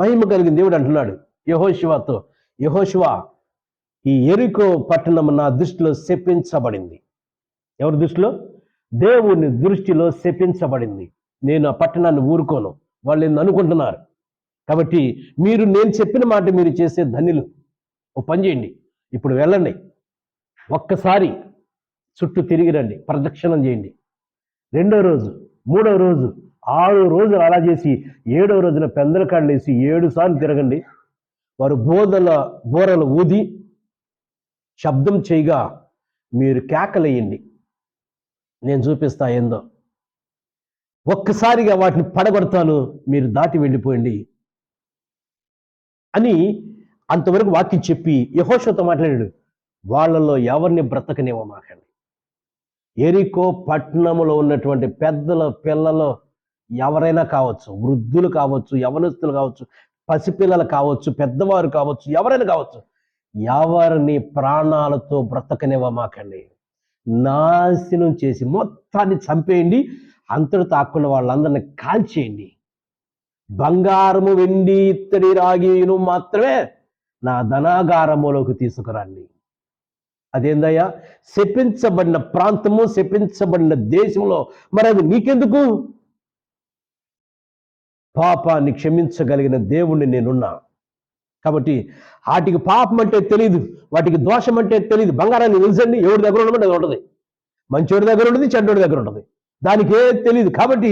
మహిమ కలిగిన దేవుడు అంటున్నాడు. యహోశివాతో యహోశివ ఈ ఎరికో పట్టణం నా దృష్టిలో శపించబడింది. ఎవరి దృష్టిలో? దేవుని దృష్టిలో శపించబడింది. నేను ఆ పట్టణాన్ని ఊరుకోను. వాళ్ళు అనుకుంటున్నారు? కాబట్టి మీరు నేను చెప్పిన మాట మీరు చేసే ధన్యులు ఓ పని చేయండి. ఇప్పుడు వెళ్ళండి. ఒక్కసారి చుట్టూ తిరిగి రండి. ప్రదక్షిణం చేయండి. రెండో రోజు మూడో రోజు ఆరు రోజులు అలా చేసి ఏడో రోజున పెందల కాళ్ళు వేసి ఏడు సార్లు తిరగండి. వారు బోధల బోరలు ఊది శబ్దం చేయగా మీరు కేకలేయండి. నేను చూపిస్తా ఏందో. ఒక్కసారిగా వాటిని పడగొడతాను మీరు దాటి వెళ్ళిపోయండి అని అంతవరకు వాక్యం చెప్పి యహోషతో మాట్లాడాడు. వాళ్ళలో ఎవరిని బ్రతకనివ్వమాకండి. ఎరికో పట్టణములో ఉన్నటువంటి పెద్దల పిల్లలు ఎవరైనా కావచ్చు వృద్ధులు కావచ్చు యవనస్తులు కావచ్చు పసిపిల్లలు కావచ్చు పెద్దవారు కావచ్చు ఎవరైనా కావచ్చు ఎవరిని ప్రాణాలతో బ్రతకనివ్వమాకండి. నాశనం చేసి మొత్తాన్ని చంపేయండి అంతటి తాక్కున్న వాళ్ళందరిని కాల్చేయండి. బంగారము వెండి ఇత్తడి రాగిను మాత్రమే నా ధనాగారములోకి తీసుకురండి. అదేందయ్యా? శపించబడిన ప్రాంతము శపించబడిన దేశంలో మరి అది నీకెందుకు పాపాన్ని క్షమించగలిగిన దేవుణ్ణి నేనున్నా. కాబట్టి వాటికి పాపం అంటే తెలియదు వాటికి దోషం అంటే తెలియదు బంగారాన్ని తెలుసండి ఎవరి దగ్గర ఉండమంటే అది ఉంటుంది మంచోడి దగ్గర ఉంటుంది చెడ్డోడి దగ్గర ఉంటుంది దానికి ఏ తెలియదు కాబట్టి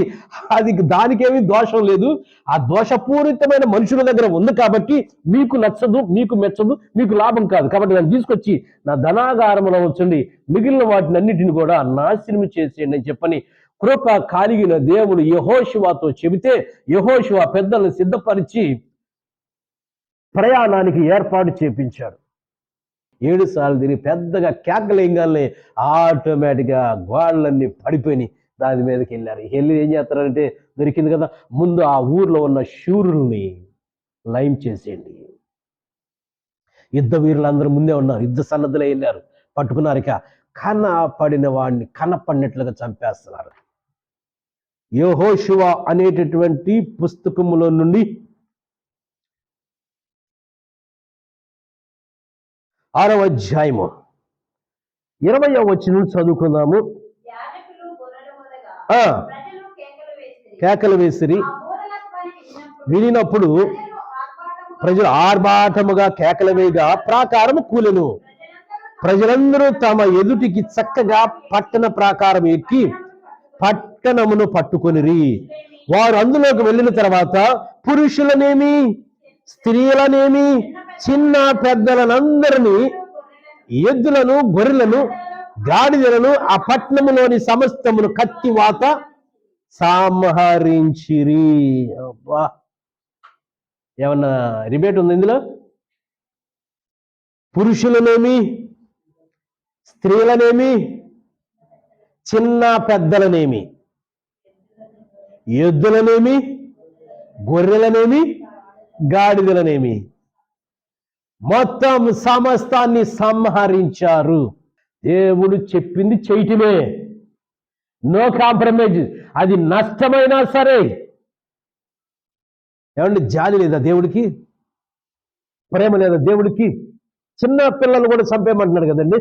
అది దానికేమీ దోషం లేదు. ఆ దోషపూరితమైన మనుషుల దగ్గర ఉంది కాబట్టి మీకు నచ్చదు మీకు మెచ్చదు మీకు లాభం కాదు. కాబట్టి దాన్ని తీసుకొచ్చి నా ధనాగారంలో ఉంచండి. మిగిలిన వాటిని అన్నిటిని కూడా నాశనం చేసేయండి అని చెప్పని కృప కలిగిన దేవుడు యహోశివాతో చెబితే యహోశివ పెద్దలను సిద్ధపరిచి ప్రయాణానికి ఏర్పాటు చేపించాడు. ఏడు సార్లు తిరిగి పెద్దగా కేకలేయంగానే ఆటోమేటిక్గా గోళ్ళన్నీ పడిపోయినాయి. దాని మీదకి వెళ్ళారు. వెళ్ళి ఏం చేస్తారంటే దొరికింది కదా ముందు ఆ ఊర్లో ఉన్న శూరుల్ని లైమ్ చేసేయండి. యుద్ధ వీరులందరూ ముందే ఉన్నారు. యుద్ధ సన్నద్ధులే వెళ్ళారు. పట్టుకున్నారు ఇక. కన పడిన వాడిని కనపడినట్లుగా చంపేస్తున్నారు. యోహోశివ అనేటటువంటి పుస్తకములో నుండి ఆరవ అధ్యాయము ఇరవై వచ్చిన చదువుకుందాము యాజకులు గొర్రెలు మొదగా ఆ, ప్రజలు కేకలు వేసిరి. వినినప్పుడు ప్రజలు ఆర్భాటముగా కేకలు వేయగా ప్రాకారము కూలెను. ప్రజలందరూ ప్రజలందరూ తమ ఎదుటికి చక్కగా పట్టణ ప్రాకారం ఎక్కి పట్టణమును పట్టుకొనిరి. వారు అందులోకి వెళ్ళిన తర్వాత పురుషులనేమి స్త్రీలనేమి చిన్న పెద్దలనందరినీ ఎద్దులను గొర్రెలను గాడిదలను ఆ పట్నములోని సమస్తమును కత్తివాత సంహరించిరి. అబ్బా! ఏమన్నా రిబేట్ ఉంది ఇందులో? పురుషులనేమి? స్త్రీలనేమి? చిన్న పెద్దలనేమి? ఎద్దులనేమి? గొర్రెలనేమి? గాడిదలనేమి? మొత్తం సమస్తాన్ని సంహరించారు. దేవుడు చెప్పింది చేయటమే. నో కాంప్రమైజ్ అది నష్టమైనా సరే. ఏమండి జాలి లేదా దేవుడికి? ప్రేమ లేదా దేవుడికి? చిన్న పిల్లలు కూడా చంపేయమంటున్నాడు కదండి.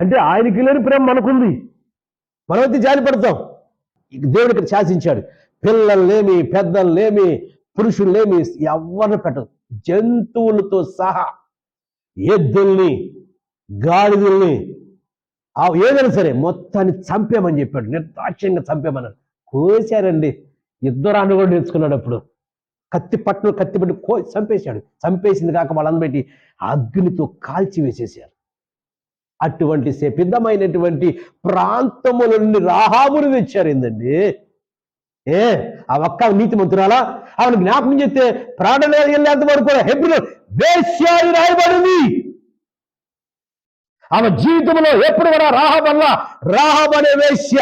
అంటే ఆయనకి లేని ప్రేమ మనకుంది. మనమైతే జాలి పడతాం. దేవుడు ఇక్కడ శాసించాడు. పిల్లల్నేమి పెద్దల్నేమి పురుషుల్నేమి ఎవరిని పెట్టదు జంతువులతో సహా ఎద్దుల్ని గాడిదల్ని ఆ ఏదైనా సరే మొత్తాన్ని చంపేమని చెప్పాడు. నిర్దాక్ష్యంగా చంపేమన్నాడు కోసారండి. యుద్ధరాన్ని కూడా నేర్చుకున్నాడు అప్పుడు. కత్తి పట్టును కత్తి పట్టి కో చంపేశాడు. చంపేసింది కాక వాళ్ళని పెట్టి అగ్నితో కాల్చి వేసేసారు అటువంటి శపిద్ధమైనటువంటి ప్రాంతముల నుండి రాహాబుని తెచ్చారు ఏందండి? ఏ? ఆ ఒక్క నీతి మంత్రాలా ఆమెను జ్ఞాపకం చేస్తే ప్రాణం వెళ్ళేంత వరకు కూడా హెబ్రిలో వేశ్యాలు రాయబడింది. ఆమె జీవితంలో ఎప్పుడు కూడా రాహబ్ వల్ల రాహబ్ అనే వేశ్య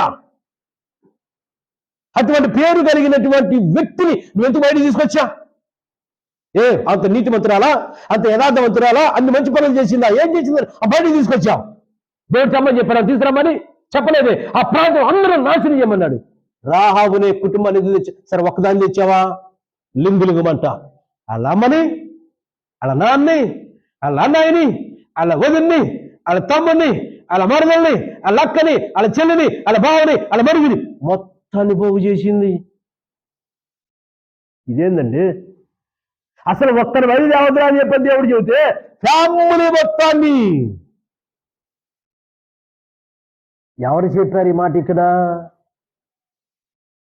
అటువంటి పేరు కలిగినటువంటి వ్యక్తిని నువ్వు ఎందుకు బయట తీసుకొచ్చా? ఏ అంత నీతి మంత్రాలా అంత యథార్థవంతురాలా? అన్ని మంచి పనులు చేసిందా? ఏం చేసిందా? ఆ బయట తీసుకొచ్చావు దేవుడు రమ్మని తీసుకురామని తీసుకురమ్మని చెప్పలేదే. ఆ ప్రాంతం అందరూ నాశనం చేయమన్నాడు. రాహాబునే కుటుంబాన్ని తెచ్చా సరే ఒక్కదాన్ని తెచ్చావా? లింగులింగమంట వాళ్ళ అమ్మని వాళ్ళ నాన్నని వాళ్ళ అన్నయ్యని వాళ్ళ వదిన్ని వాళ్ళ తమ్ముని వాళ్ళ మరదల్ని వాళ్ళ అక్కని వాళ్ళ చెల్లిని వాళ్ళ బావని వాళ్ళ మరుగుని మొత్తాన్ని పోగు చేసింది. ఇదేందండి? అసలు ఒక్కరి వైద్య అవసరం అని చెప్పని దేవుడు చెబితే ఫ్యామిలీ మొత్తాన్ని. ఎవరు చెప్పారు ఈ మాట ఇక్కడ?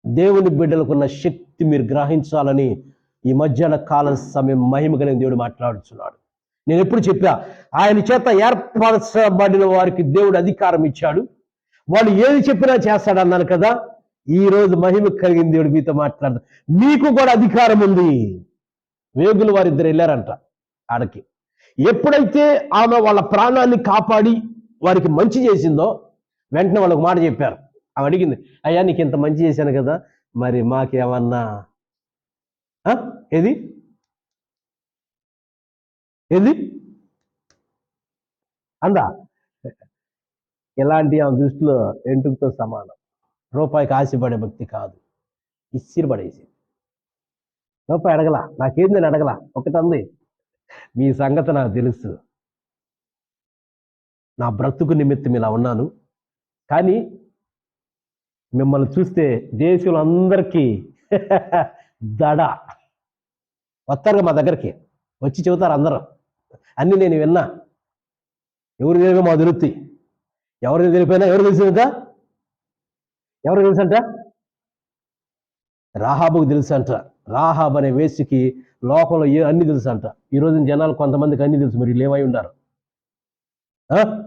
దేవుని బిడ్డలకున్న శక్తి మీరు గ్రహించాలని ఈ మధ్యాహ్న కాల సమయం మహిమ కలిగిన దేవుడు మాట్లాడుతున్నాడు. నేను ఎప్పుడు చెప్పా ఆయన చేత ఏర్పరచబడిన వారికి దేవుడు అధికారం ఇచ్చాడు. వాళ్ళు ఏది చెప్పినా చేస్తాడు అన్నాను కదా ఈ రోజు మహిమ కలిగిన దేవుడు మీతో మాట్లాడదు మీకు కూడా అధికారం ఉంది. వేగులు వారిద్దరు వెళ్ళారంట ఆడకి. ఎప్పుడైతే ఆమె వాళ్ళ ప్రాణాన్ని కాపాడి వారికి మంచి చేసిందో వెంటనే వాళ్ళకు మాట చెప్పారు. ఆమె అడిగింది అయ్యా నీకు ఇంత మంచి చేశాను కదా మరి మాకేమన్నా ఆ? ఏది? ఏది? అందా? ఇలాంటి ఆమె దృష్టిలో ఎంటుకతో సమానం? రూపాయికి ఆశపడే భక్తి కాదు. ఇచ్చిరి పడేసి రూపాయి అడగలా? నాకేంది నేను అడగలా? ఒకటంది మీ సంగతి నాకు తెలుసు. నా బ్రతుకు నిమిత్తం ఇలా ఉన్నాను. కానీ మిమ్మల్ని చూస్తే దేశంలో అందరికీ దడ. వస్తారు మా దగ్గరికి. వచ్చి చెబుతారు అందరూ. అన్ని నేను విన్నా. ఎవరు తెలిపే మా తెలుస్తాయి ఎవరు తెలిపోయినా ఎవరు తెలిసిందంట? ఎవరు తెలుసంట? రాహాబుకు తెలుసు అంట రాహాబ్ అనే వేసికి లోకంలో ఏ అన్ని తెలుసు అంట ఈ రోజున జనాలు కొంతమందికి అన్ని తెలుసు మరి లేవై ఏమై ఉన్నారు. ఆ?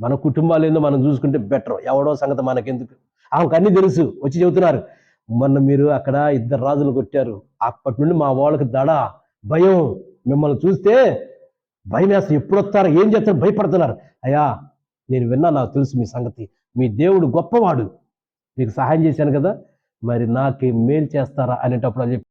మన కుటుంబాలు ఏందో మనం చూసుకుంటే బెటర్. ఎవడో సంగతి మనకెందుకు? ఆమెకు అన్ని తెలుసు. వచ్చి చెబుతున్నారు. మొన్న మీరు అక్కడ ఇద్దరు రాజులు కొట్టారు. అప్పటి నుండి మా వాళ్ళకి దడ భయం. మిమ్మల్ని చూస్తే భయం వేస్తే ఎప్పుడు వస్తారు ఏం చేస్తారు భయపడుతున్నారు. అయ్యా నేను విన్నా నాకు తెలుసు మీ సంగతి. మీ దేవుడు గొప్పవాడు. మీకు సహాయం చేశాను కదా. మరి నాకు మేలు చేస్తారా అనేటప్పుడు అని చెప్పి